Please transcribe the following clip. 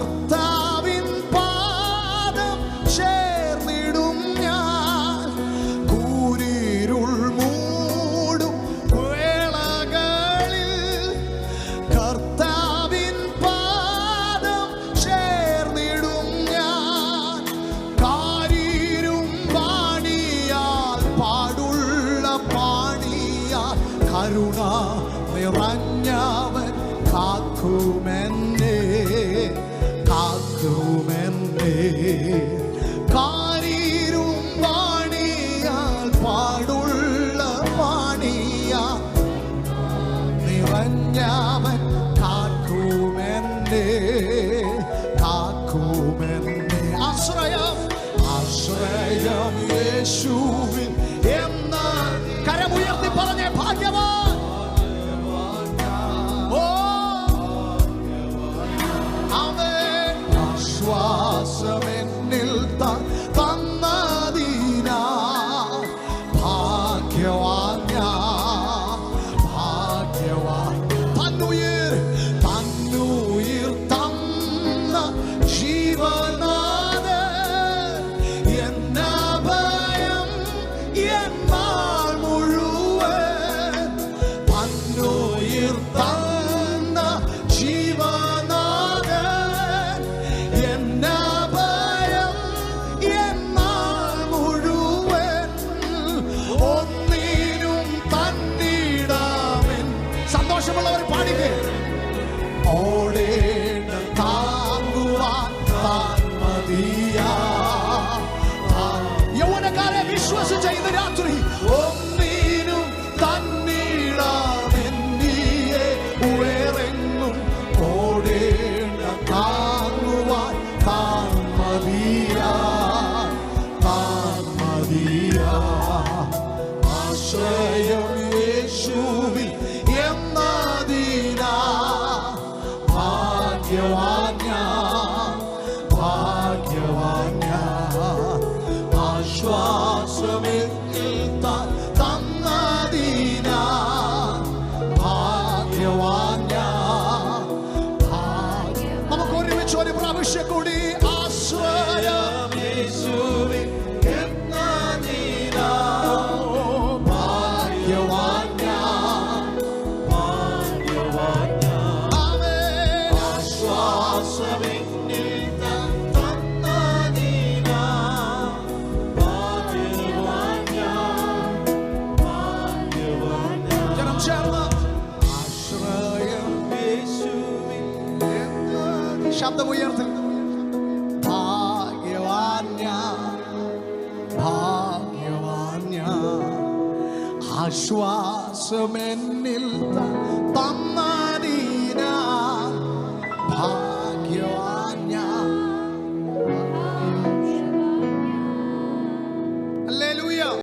കർത്താവിൻ പാദം ചേർന്നിടും ഞാൻ. കൂരിരുൾ പാദം ഞാൻ. പാടുള്ള കരുണ നിറഞ്ഞവൻ കാക്കുമെന്നേ. വാഴ്ത്തുമെന്നേ കാരീരും വാണിയാൽ പാടുള്ള വാണിയ. നിറഞ്ഞവൻ കാക്കുമെന്നേ കാക്കുമെന്നേ. ആശ്രയം ആശ്രയം യേശു. ഭാഗ്യവാൻ ഞാൻ ആശ്വാസമെത്തിൽ തന്നതിന ഭാഗ്യവാൻ ഞാൻ നമുക്ക് ഒരുമിച്ച് ഒരു പ്രാവശ്യം കൂടി ആശ്രയമേശു ശബ്ദം ഉയർത്തി. ഭാഗ്യവാന്യ ഭാഗ്യവാന്യ ആശ്വാസമെന്നിൽ തന്നാനീന ഭാ